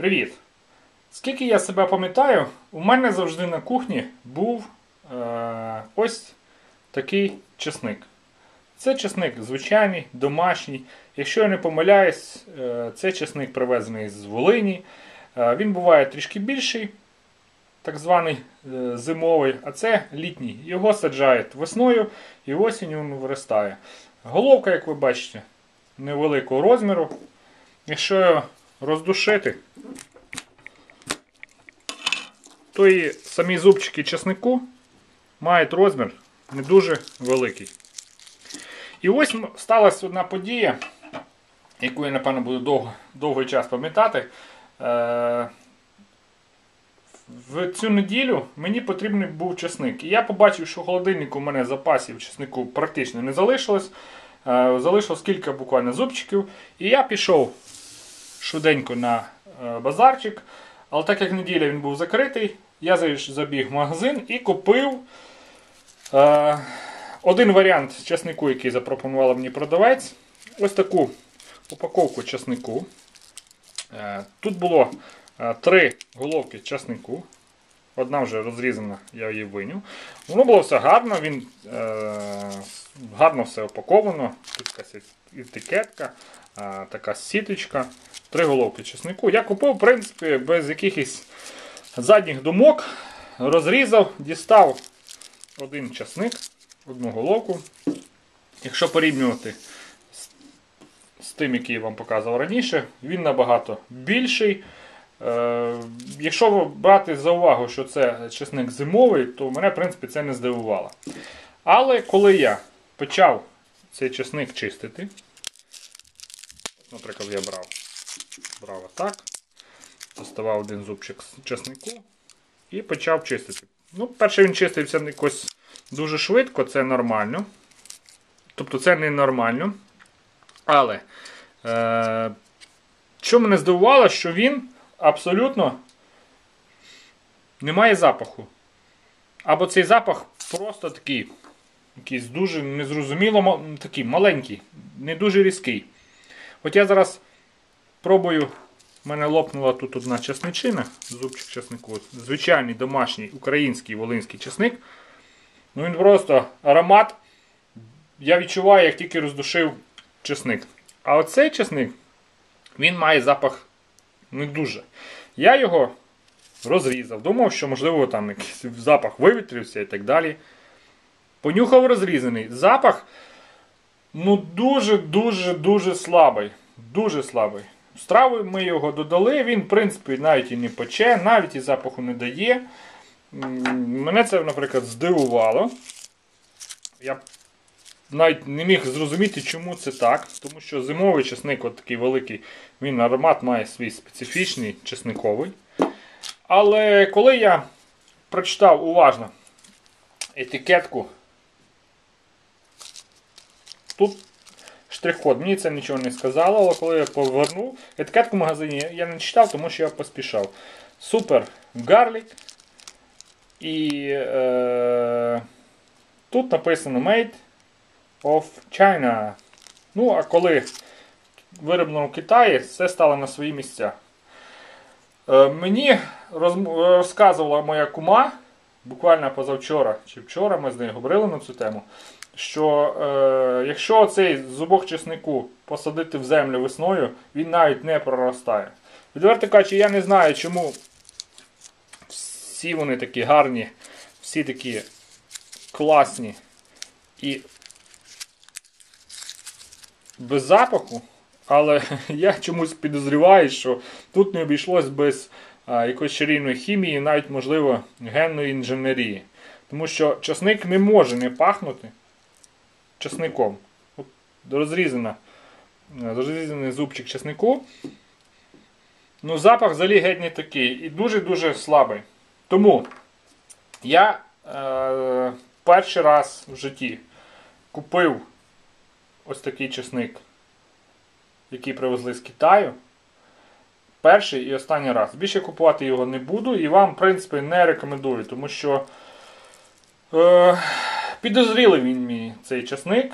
Привіт! Скільки я себе пам'ятаю, у мене завжди на кухні був е, ось такий чесник. Це чесник звичайний, домашній. Якщо я не помиляюсь, е, це чесник привезений з Волині. Е, він буває трішки більший, так званий е, зимовий, а це літній. Його саджають весною і осінню він виростає. Головка, як ви бачите, невеликого розміру. Якщо роздушити, то і самі зубчики чеснику мають розмір не дуже великий. І ось сталася одна подія, яку я, напевно, буду довго, довгий час пам'ятати. Е, в цю неділю мені потрібний був чесник. І я побачив, що в холодильнику у мене запасів чеснику практично не залишилось. Е, Залишилось кілька буквально зубчиків. І я пішов швиденько на е, базарчик. Але так як неділя він був закритий, я забіг в магазин і купив е, один варіант чеснику, який запропонував мені продавець. Ось таку упаковку чеснику. Е, тут було е, три головки чеснику. Одна вже розрізана, я її виняв. Воно було все гарно, він е, гарно все опаковано. Тут якась етикетка, така сіточка, три головки чеснику. Я купив, в принципі, без якихось задніх думок. Розрізав, дістав один чесник, одну головку. Якщо порівнювати з, з тим, який я вам показував раніше, він набагато більший. Е, якщо брати за увагу, що це чесник зимовий, то мене, в принципі, це не здивувало. Але коли я почав цей чесник чистити, наприклад, я брав, брав отак, доставав один зубчик з чеснику і почав чистити. Ну, перше він чистився якось дуже швидко, це нормально. Тобто це не нормально. Але е, що мене здивувало, що він абсолютно не має запаху. Або цей запах просто такий, якийсь дуже незрозуміло такий маленький, не дуже різкий. От я зараз пробую, в мене лопнула тут одна чесничина, зубчик чеснику. Звичайний домашній український волинський чесник. Ну він просто аромат. Я відчуваю, як тільки роздушив чесник. А оцей чесник, він має запах не дуже. Я його розрізав. Думав, що, можливо, там якийсь запах вивітрився і так далі. Понюхав розрізаний. Запах ну дуже-дуже дуже слабий. Дуже слабий. Страви ми його додали, він, в принципі, навіть і не пече, навіть і запаху не дає. Мене це, наприклад, здивувало. Я навіть не міг зрозуміти, чому це так. Тому що зимовий чесник, от такий великий, він аромат має свій специфічний чесниковий. Але коли я прочитав уважно етикетку, тут штрих-код, мені це нічого не сказало, але коли я повернув, етикетку в магазині я не читав, тому що я поспішав. Супер гарлік. І е, тут написано Made of China. Ну, а коли вироблено в Китаї, все стало на свої місця. Е, мені розм- розказувала моя кума, буквально позавчора чи вчора ми з нею говорили на цю тему, що е, якщо цей зубок чеснику посадити в землю весною, він навіть не проростає. Відверто кажучи, я не знаю, чому всі вони такі гарні, всі такі класні і без запаху, але я чомусь підозріваю, що тут не обійшлось без а, якоїсь чарівної хімії, навіть, можливо, генної інженерії. Тому що часник не може не пахнути часником. От розрізана, е, розрізаний зубчик часнику. Ну, запах взагалі геть не такий і дуже-дуже слабий. Тому я е, перший раз в житті купив ось такий чесник, який привезли з Китаю. Перший і останній раз. Більше купувати його не буду і вам, в принципі, не рекомендую, тому що е, підозрілий він мені цей чесник.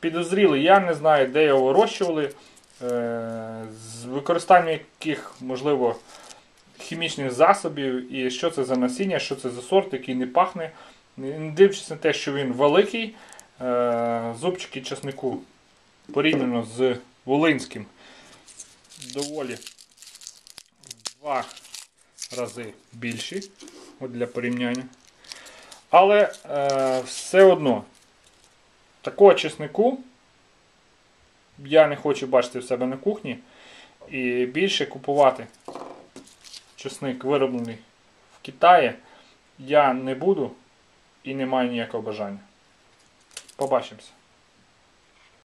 Підозрілий, я не знаю, де його вирощували. е, з використанням яких, можливо, хімічних засобів і що це за насіння, що це за сорт, який не пахне. Не дивлячись на те, що він великий, е, зубчики часнику порівняно з Волинським доволі два рази більші от для порівняння. Але е, все одно такого чеснику я не хочу бачити в себе на кухні. І більше купувати чесник вироблений в Китаї я не буду і не маю ніякого бажання. Побачимося.